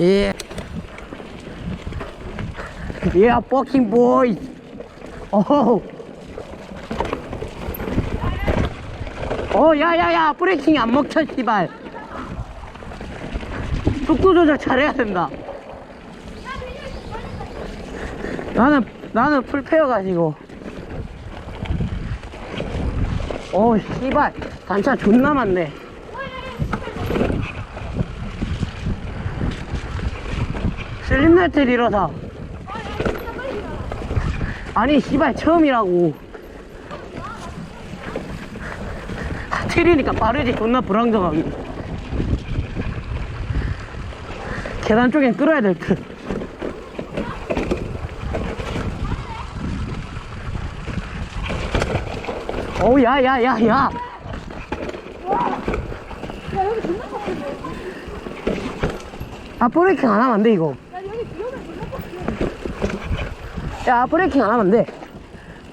예. Yeah, fucking boys. 어. 어, 야, 야, 야, 브레이킹이 안 먹혀, 씨발. 속도 조절 잘해야 된다. 나는, 나는 풀페어 가지고. 어, 씨발. 단차 존나 많네. 슬림네트 이러다. 아니, 씨발, 처음이라고. 틀이니까 빠르지, 존나 불안정하게. 계단 쪽엔 끌어야 될 듯. 어우, 야, 야, 야, 야. 아, 브레이킹 안 하면 안 돼, 이거. 야, 브레이킹 안 하면 안 돼.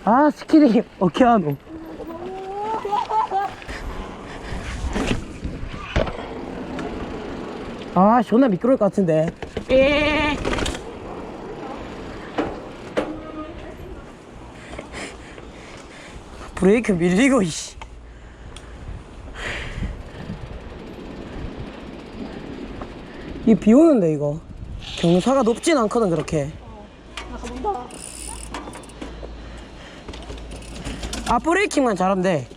아, 스키딩, 어떻게 하노? 아, 존나 미끄러울 것 같은데. 에 브레이크 밀리고, 이씨. 이 비 오는데, 이거. 경사가 높진 않거든, 그렇게. 아, 브레이킹만 잘하면 돼.